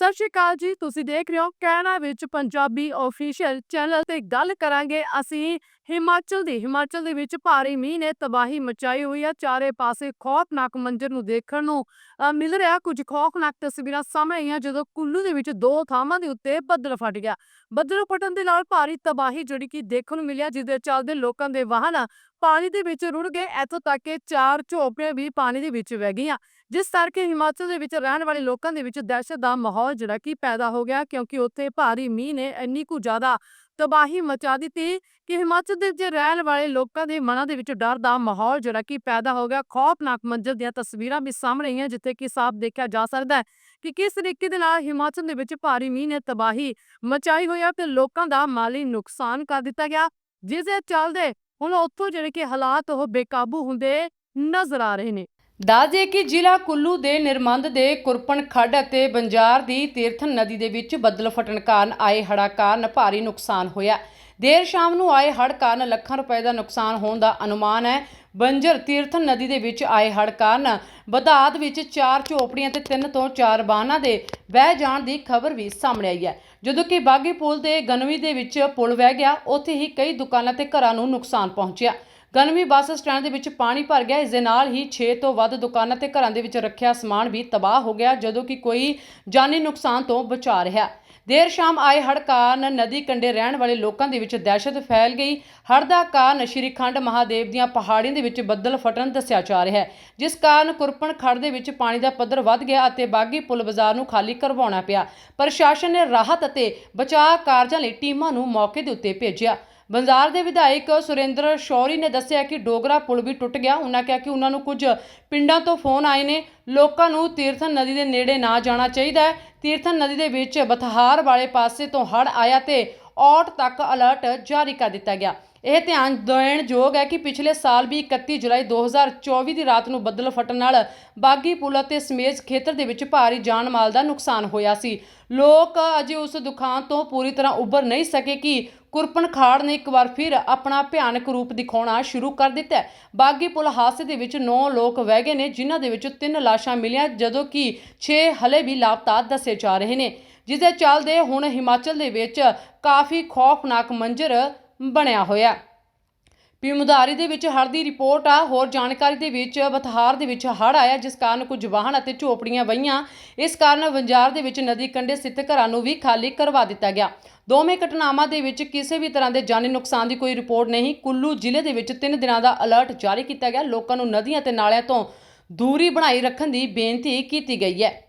ਸਤਿ ਸ਼੍ਰੀ ਅਕਾਲ ਜੀ ਤੁਸੀਂ ਦੇਖ ਰਹੇ ਹੋ ਕੈਨੇਡਾ ਵਿੱਚ ਪੰਜਾਬੀ ਅਫੀਸ਼ੀਅਲ ਚੈਨਲ ਤੇ ਗੱਲ ਕਰਾਂਗੇ। ਅਸੀਂ ਹਿਮਾਚਲ ਦੀ ਹਿਮਾਚਲ ਦੇ ਵਿੱਚ ਭਾਰੀ ਮੀਂਹ ਨੇ ਤਬਾਹੀ ਮਚਾਈ ਹੋਈ ਹੈ ਚਾਰੇ ਪਾਸੇ ਖੌਫਨਾਕ ਮੰਜ਼ਰ ਨੂੰ ਦੇਖਣ ਨੂੰ ਅ, ਮਿਲ ਰਿਹਾ। ਕੁਝ ਖੌਫਨਾਕ ਤਸਵੀਰਾਂ ਸਾਹਮਣੇ ਆਈਆਂ ਜਦੋਂ ਕੁੱਲੂ ਦੇ ਵਿੱਚ ਦੋ ਥਾਵਾਂ ਦੇ ਉੱਤੇ ਬੱਦਲ ਫਟ ਗਿਆ। ਬੱਦਲ ਫਟਣ ਦੇ ਨਾਲ ਭਾਰੀ ਤਬਾਹੀ ਜਿਹੜੀ ਕਿ ਦੇਖਣ ਨੂੰ ਮਿਲਿਆ ਜਿਹਦੇ ਚੱਲਦੇ ਲੋਕਾਂ ਦੇ ਵਾਹਨ ਪਾਣੀ ਦੇ ਵਿੱਚ ਰੁੜ ਗਏ, ਇੱਥੋਂ ਤੱਕ ਕਿ ਚਾਰ ਝੋਪੜੀਆਂ ਵੀ ਪਾਣੀ ਦੇ ਵਿੱਚ ਵਹਿ ਗਈਆਂ। ਜਿਸ ਕਰਕੇ ਹਿਮਾਚਲ ਦੇ ਵਿੱਚ ਰਹਿਣ ਵਾਲੇ ਲੋਕਾਂ ਦੇ ਵਿੱਚ ਦਹਿਸ਼ਤ ਦਾ ਮਾਹੌਲ ਜਿਹੜਾ ਕਿ ਪੈਦਾ ਹੋ ਗਿਆ, ਕਿਉਂਕਿ ਉੱਥੇ ਭਾਰੀ ਮੀਂਹ ਨੇ ਇੰਨੀ ਕੁ ਜ਼ਿਆਦਾ ਤਬਾਹੀ ਮਚਾ ਦਿੱਤੀ ਕਿ ਹਿਮਾਚਲ ਦੇ ਵਿੱਚ ਰਹਿਣ ਵਾਲੇ ਲੋਕਾਂ ਦੇ ਮਨਾਂ ਦੇ ਵਿੱਚ ਡਰ ਦਾ ਮਾਹੌਲ ਜਿਹੜਾ ਕਿ ਪੈਦਾ ਹੋ ਗਿਆ। ਖੌਫਨਾਕ ਮੰਜ਼ਰ ਦੀਆਂ ਤਸਵੀਰਾਂ ਵੀ ਸਾਹਮਣੇ ਆਈਆਂ, ਜਿੱਥੇ ਕਿ ਸਾਫ਼ ਦੇਖਿਆ ਜਾ ਸਕਦਾ ਹੈ ਕਿ ਕਿਸ ਤਰੀਕੇ ਦੇ ਨਾਲ ਹਿਮਾਚਲ ਦੇ ਵਿੱਚ ਭਾਰੀ ਮੀਂਹ ਨੇ ਤਬਾਹੀ ਮਚਾਈ ਹੋਈ ਹੈ ਤੇ ਲੋਕਾਂ ਦਾ ਮਾਲੀ ਨੁਕਸਾਨ ਕਰ ਦਿੱਤਾ ਗਿਆ। ਜਿਸ ਦੇ ਚੱਲਦੇ ਹੁਣ ਉੱਥੋਂ ਜਿਹੜੇ ਕਿ ਹਾਲਾਤ ਉਹ ਬੇਕਾਬੂ ਹੁੰਦੇ ਨਜ਼ਰ ਆ ਰਹੇ ਨੇ। ਦੱਸ ਕਿ ਜ਼ਿਲ੍ਹਾ ਕੁੱਲੂ ਦੇ ਨਿਰਮੰਦ ਦੇ ਕੁਰਪਣ ਖੱਡ ਅਤੇ ਬੰਜਾਰ ਦੀ ਤੀਰਥਨ ਨਦੀ ਦੇ ਵਿੱਚ ਬੱਦਲ ਫਟਣ ਕਾਰਨ ਆਏ ਹੜ੍ਹਾਂ ਕਾਰਨ ਭਾਰੀ ਨੁਕਸਾਨ ਹੋਇਆ। ਦੇਰ ਸ਼ਾਮ ਨੂੰ ਆਏ ਹੜ ਕਾਰਨ ਲੱਖਾਂ ਰੁਪਏ ਦਾ ਨੁਕਸਾਨ ਹੋਣ ਦਾ ਅਨੁਮਾਨ ਹੈ। ਬੰਜਰ ਤੀਰਥਨ ਨਦੀ ਦੇ ਵਿੱਚ ਆਏ ਹੜ੍ਹ ਕਾਰਨ ਬਦਾਦ ਵਿੱਚ ਚਾਰ ਝੋਪੜੀਆਂ ਤੇ ਤਿੰਨ ਤੋਂ ਚਾਰ ਬਾਨਾਂ ਦੇ ਵਹਿ ਜਾਣ ਦੀ ਖਬਰ ਵੀ ਸਾਹਮਣੇ ਆਈ ਹੈ। ਜਦੋਂ ਕਿ ਬਾਗੀ ਪੁਲ ਦੇ ਗਨਵੀ ਦੇ ਵਿੱਚ ਪੁਲ ਵਹਿ ਗਿਆ, ਉੱਥੇ ਹੀ ਕਈ ਦੁਕਾਨਾਂ ਤੇ ਘਰਾਂ ਨੂੰ ਨੁਕਸਾਨ ਪਹੁੰਚਿਆ। ਗਨਵੀ ਬੱਸ ਸਟੈਂਡ ਦੇ ਵਿੱਚ ਪਾਣੀ ਭਰ ਗਿਆ। ਇਸ ਦੇ ਨਾਲ ਹੀ 6 ਤੋਂ ਵੱਧ ਦੁਕਾਨਾਂ ਤੇ ਘਰਾਂ ਦੇ ਵਿੱਚ ਰੱਖਿਆ ਸਮਾਨ ਵੀ ਤਬਾਹ ਹੋ ਗਿਆ, ਜਦੋਂ ਕਿ ਕੋਈ ਜਾਨੀ ਨੁਕਸਾਨ ਤੋਂ ਬਚਾ ਰਿਹਾ। ਦੇਰ ਸ਼ਾਮ ਆਏ ਹੜ੍ਹ ਕਾਰਨ ਨਦੀ ਕੰਢੇ ਰਹਿਣ ਵਾਲੇ ਲੋਕਾਂ ਦੇ ਵਿੱਚ ਦਹਿਸ਼ਤ ਫੈਲ ਗਈ। ਹੜ੍ਹ ਦਾ ਕਾਰਨ ਸ਼੍ਰੀ ਖੰਡ ਮਹਾਦੇਵ ਦੀਆਂ ਪਹਾੜੀਆਂ ਦੇ ਵਿੱਚ ਬੱਦਲ ਫਟਣ ਦੱਸਿਆ ਜਾ ਰਿਹਾ ਹੈ, ਜਿਸ ਕਾਰਨ ਕੁਰਪਣ ਖੜ ਦੇ ਵਿੱਚ ਪਾਣੀ ਦਾ ਪੱਧਰ ਵੱਧ ਗਿਆ ਅਤੇ ਬਾਗੀ ਪੁਲ ਬਾਜ਼ਾਰ ਨੂੰ ਖਾਲੀ ਕਰਵਾਉਣਾ ਪਿਆ। ਪ੍ਰਸ਼ਾਸਨ ਨੇ ਰਾਹਤ ਅਤੇ ਬਚਾਅ ਕਾਰਜਾਂ ਲਈ ਟੀਮਾਂ ਨੂੰ ਮੌਕੇ ਦੇ ਉੱਤੇ ਭੇਜਿਆ। ਬੰਜ਼ਾਰ ਦੇ ਵਿਧਾਇਕ ਸੁਰਿੰਦਰ ਸ਼ੌਰੀ ਨੇ ਦੱਸਿਆ ਕਿ ਡੋਗਰਾ ਪੁਲ ਵੀ ਟੁੱਟ ਗਿਆ। ਉਹਨਾਂ ਕਿਹਾ ਕਿ ਉਹਨਾਂ ਨੂੰ ਕੁਝ ਪਿੰਡਾਂ ਤੋਂ ਫੋਨ ਆਏ ਨੇ। ਲੋਕਾਂ ਨੂੰ ਤੀਰਥਨ ਨਦੀ ਦੇ ਨੇੜੇ ਨਾ ਜਾਣਾ ਚਾਹੀਦਾ ਹੈ। ਤੀਰਥਨ ਨਦੀ ਦੇ ਵਿੱਚ ਬਥਹਾਰ ਵਾਲੇ ਪਾਸੇ ਤੋਂ ਹੜ੍ਹ ਆਇਆ ਤੇ ਔਟ ਤੱਕ ਅਲਰਟ ਜਾਰੀ ਕਰ ਦਿੱਤਾ ਗਿਆ। ਇਹ ਧਿਆਨ ਦੇਣ ਯੋਗ ਹੈ ਕਿ ਪਿਛਲੇ ਸਾਲ ਵੀ 31 ਜੁਲਾਈ 2024 ਦੀ ਰਾਤ ਨੂੰ ਬੱਦਲ ਫਟਣ ਨਾਲ ਬਾਗੀ ਪੁਲ ਅਤੇ ਸਮੇਜ ਖੇਤਰ ਦੇ ਵਿੱਚ ਭਾਰੀ ਜਾਨ ਮਾਲ ਦਾ ਨੁਕਸਾਨ ਹੋਇਆ ਸੀ। ਲੋਕ ਅਜੇ ਉਸ ਦੁਖਾਂਤ ਤੋਂ ਪੂਰੀ ਤਰ੍ਹਾਂ ਉੱਭਰ ਨਹੀਂ ਸਕੇ ਕਿ ਕੁਰਪਨ ਖਾੜ ਨੇ ਇੱਕ ਵਾਰ ਫਿਰ ਆਪਣਾ ਭਿਆਨਕ ਰੂਪ ਦਿਖਾਉਣਾ ਸ਼ੁਰੂ ਕਰ ਦਿੱਤਾ ਬਾਗੀ ਪੁਲ ਹਾਦਸੇ ਦੇ ਵਿੱਚ 9 ਲੋਕ ਵਹਿ ਗਏ ਨੇ, ਜਿਨ੍ਹਾਂ ਦੇ ਵਿੱਚ 3 ਲਾਸ਼ਾਂ ਮਿਲੀਆਂ, ਜਦੋਂ ਕਿ 6 ਹਲੇ ਵੀ ਲਾਪਤਾ ਦੱਸੇ ਜਾ ਰਹੇ ਨੇ। ਜਿਸ ਦੇ ਚੱਲਦੇ ਹੁਣ ਹਿਮਾਚਲ ਦੇ ਵਿੱਚ ਕਾਫੀ ਖੌਫਨਾਕ ਮੰਜ਼ਰ ਬਣਿਆ ਹੋਇਆ ਪਿਮੁਦਾਰੀ ਦੇ ਵਿੱਚ ਹੜ੍ਹ ਦੀ ਰਿਪੋਰਟ ਆ, ਹੋਰ ਜਾਣਕਾਰੀ ਦੇ ਵਿੱਚ ਬਥਹਾਰ ਦੇ ਵਿੱਚ ਹੜ੍ਹ ਆਇਆ, ਜਿਸ ਕਾਰਨ ਕੁਝ ਵਾਹਨ ਅਤੇ ਝੋਪੜੀਆਂ ਵਹੀਆਂ। ਇਸ ਕਾਰਨ ਵੰਜਾਰ ਦੇ ਵਿੱਚ ਨਦੀ ਕੰਢੇ ਸਥਿਤ ਘਰਾਂ ਨੂੰ ਵੀ ਖਾਲੀ ਕਰਵਾ ਦਿੱਤਾ ਗਿਆ। ਦੋਵੇਂ ਘਟਨਾਵਾਂ ਦੇ ਵਿੱਚ ਕਿਸੇ ਵੀ ਤਰ੍ਹਾਂ ਦੇ ਜਾਨੀ ਨੁਕਸਾਨ ਦੀ ਕੋਈ ਰਿਪੋਰਟ ਨਹੀਂ। ਕੁੱਲੂ ਜ਼ਿਲ੍ਹੇ ਦੇ ਵਿੱਚ 3 ਦਿਨਾਂ ਦਾ ਅਲਰਟ ਜਾਰੀ ਕੀਤਾ ਗਿਆ। ਲੋਕਾਂ ਨੂੰ ਨਦੀਆਂ ਤੇ ਨਾਲਿਆਂ ਤੋਂ ਦੂਰੀ ਬਣਾਈ ਰੱਖਣ ਦੀ ਬੇਨਤੀ ਕੀਤੀ ਗਈ ਹੈ।